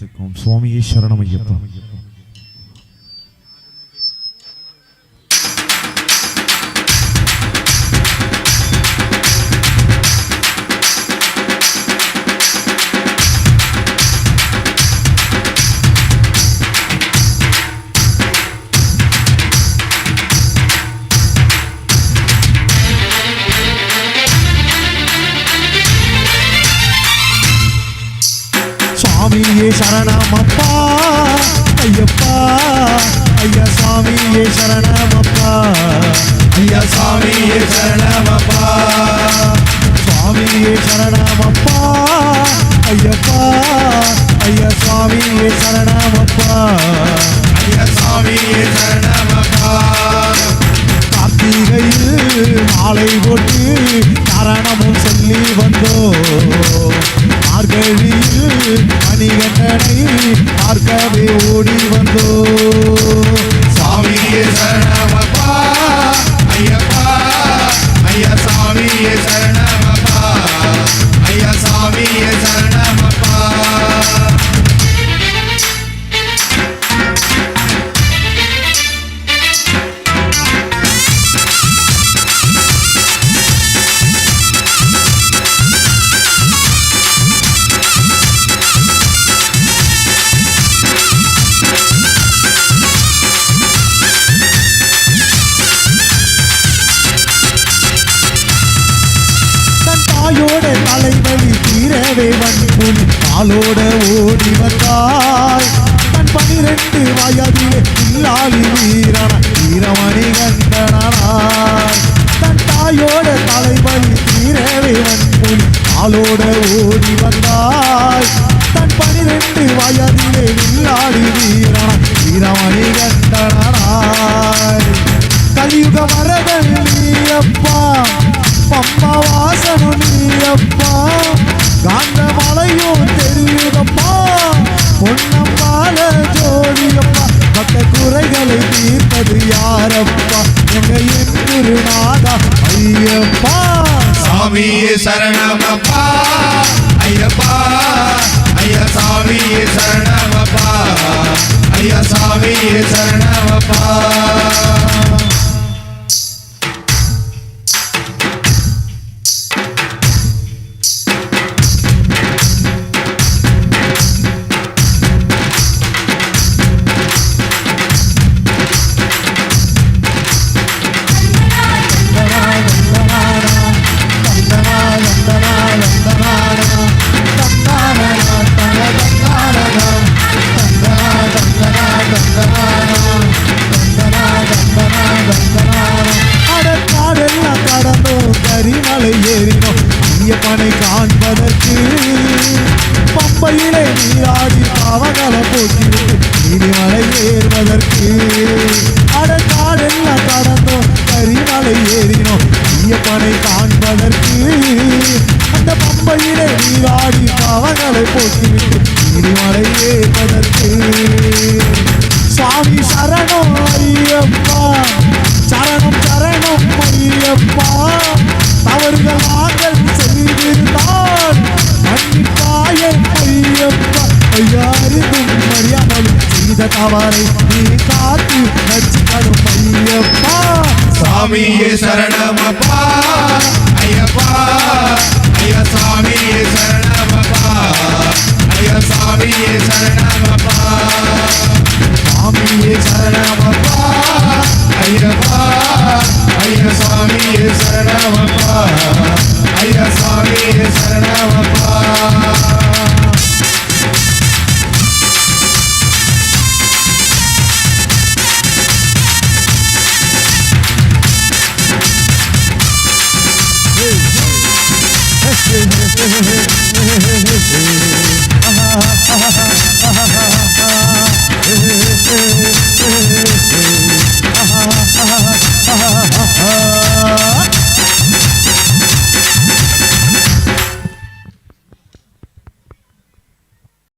செக்கும் சுவாமியே சரணம் ஐயப்பா சரணம் அப்பா ஐயப்பா ஐயா சுவாமியே சரணமப்பா. ஐயா சாமியே சரணமப்பா. சுவாமியே சரணம் அப்பா ஐயப்பா ஐயா சுவாமியே சரணம் அப்பா ஐயா சாமியே சரணமப்பா. கார்த்திகையில் மாலை தலைவலி தீரவே பாலோட ஓடி வந்தாய். தன் பனிரெண்டு வயதிலே இல்லாளி வீரன வீரமணி கண்டனாய் தன் தாயோட தலைவலி தீரவே வன்புலி பாலோட ஓடி வந்தாய். தன் பனிரெண்டு வயதிலே வில்லாடி வீரன வீரமணி கண்டனாய் கலியுக வரதன் நீ அப்பா பம்மா வாசனு நீ அப்பா ஐயப்பா எங்கையின் குருநாதா ஐயப்பா. சாமியே சரணமப்பா. ஐயப்பா. ஐயா சாமியே சரணமப்பா. ஐயா சாமியே சரணமப்பா. நீராடி பாவங்களை போக்கி இனிமலை ஏறுவதற்கு. அடக்காடெல்லாம் கடந்தோம் கரிமலை ஏறினோம் ஐயப்பனை காண்பதற்கு. அந்த பம்பையிலே நீராடி பாவங்களை போக்கிவிட்டு இனிமலை ஏறுவதற்கு. சாமி சரணம் ஐயப்பா. சரணம் சரணம் ஐயப்பா. தவறுகள் அவனை நீ காத்து நச்சுக்கணும் ஐயப்பா சாமியே சரணமப்பா. ஐயப்பா. ஐயா சாமியே சரணமப்பா. ஐயா சாமியே சரணமப்பா. சாமியே சரணமப்பா. ஐயப்பா. ஐயா சாமியே சரணமப்பா. ஐயா சாமியே சரணமப்பா.